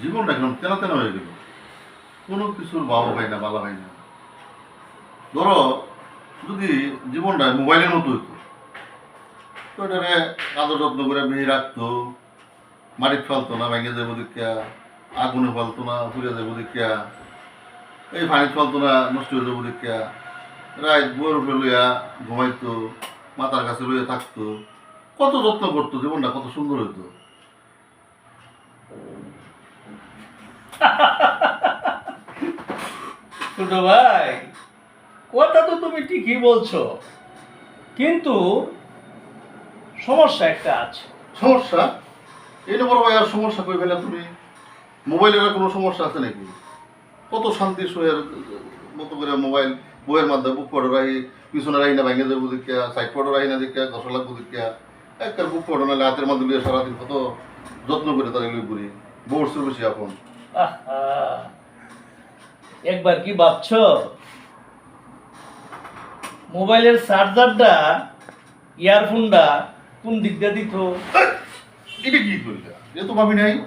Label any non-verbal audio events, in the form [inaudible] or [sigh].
জীবনটা একদম তেনা তেনা হয়ে গেল। কোনো কিছুর বাবা হয় না বালা হয় না। ধরো, যদি জীবনটা মোবাইলের মতো হইতো, তো এটারে আদর যত্ন করে বেয়ে রাখতো। মাটির ফেলতো না, ভেঙে যাব দেখিয়া, আগুনে ফেলতো না, পুড়ে যাব দেখিয়া, এই পানি ফেলতো না, নষ্ট হয়ে যাব দেখিয়া রাত বইয়ের উপরে লইয়া ঘুমাইতো, মাথার কাছে লইয়া থাকতো। কত যত্ন করতো, জীবনটা কত সুন্দর হইতো। ছোট ভাই, কথা তো তুমি ঠিকই বলছো, কিন্তু সমস্যা একটা আছে। সমস্যা? এটা বড় ভাই, আর সমস্যা কই ফেলে তুমি? মোবাইলের কোনো সমস্যা আছে নাকি? কত শান্তি শোয়ের মতো করে মোবাইল, বইয়ের মাধ্যমে বুক পড়ো রাহি, পিছনে রাহি না ভেঙে দেবো দেখিয়া সাইড পড়ো রাহি না দেখিয়া দশ লাগবো দেখিয়া একটা বুক পড়ো নাহলে হাতের মাধ্যমে সারাদিন কত যত্ন করে তারা এগুলো করি। বসছে বেশি এখন। একবার কি ভাবছ? মোবাইলের চার্জারটা ইয়ারফোনটা কোন দিক দিয়ে দিত? এটা কি করলে এ তো ভাবি নাই। [laughs]